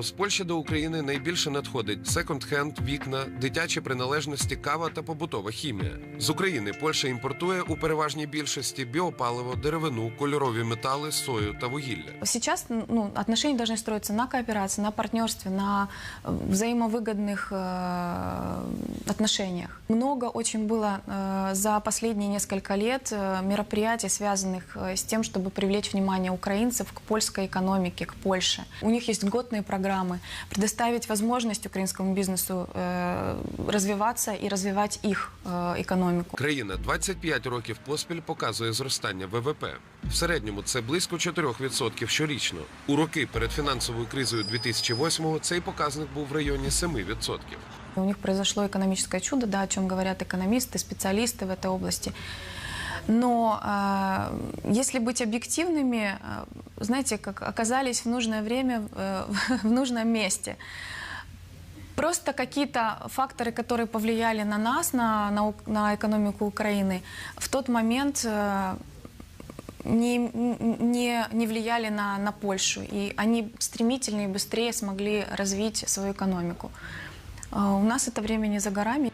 імпорту з Польщі до України найбільше надходить секонд-хенд, вікна, дитячі приналежності, кава та побутова хімія. З України Польща імпортує у переважній більшості біопаливо, деревину, кольорові метали, сою та вугілля. Сейчас ну, отношения должны строиться на кооперации, на партнерстве, на э, взаимовыгодных э, отношениях. Много очень было э, за последние несколько лет э, мероприятий, связанных э, с тем, чтобы привлечь внимание украинцев к польской экономике, к Польше. У них есть льготные программы, предоставить возможность украинскому бизнесу э, развиваться и развивать их э, экономику. Країна 25 років поспіль показує зростання ВВП. В середньому це близько 4% щорічно. У роки перед фінансовою кризою 2008-го цей показник був в районі 7%. У них произошло экономическое чудо, да, о чем говорят экономисты, специалисты в этой области. Но э, если быть объективными, э, знаете, как оказались в нужное время э, в нужном месте. Просто какие-то факторы, которые повлияли на нас, на, на, на экономику Украины, в тот момент э, не, не, не влияли на, на Польшу. И они стремительнее и быстрее смогли развить свою экономику. Э, У нас это время не за горами.